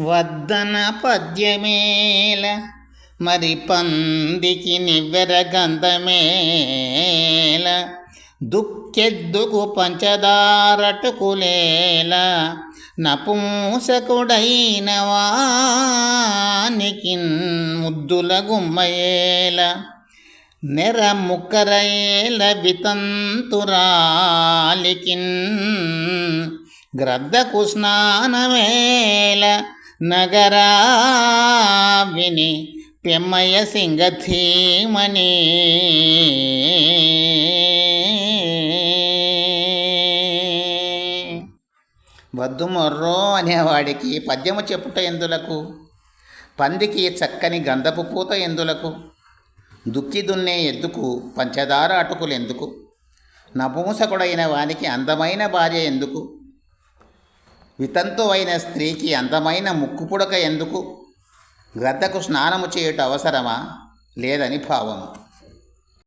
వద్దన పద్యమేల మరి పందికి నివ్వెర గంధమేల. పంచదారటుకులేల నపుంసకుడైన వానికి ముద్దుల గుమ్మయేల నెర ముక్కరయేల వితంతురాలికిన్ గ్రద్దకు స్నానమే నగరా విని పెమ్మయ్య సింగధీమణి. వద్దు మొర్రో అనేవాడికి పద్యము చెప్పుట ఎందులకు? పందికి చక్కని గంధపు పూత ఎందులకు? దుక్కి దున్నే ఎద్దుకు పంచదార అటుకులు ఎందుకు? నపుంసకుడైన వానికి అందమైన భార్య ఎందుకు? వితంతు అయిన స్త్రీకి అందమైన ముక్కుపుడక ఎందుకు? గ్రద్దకు స్నానము చేయుట అవసరమా? లేదని భావము.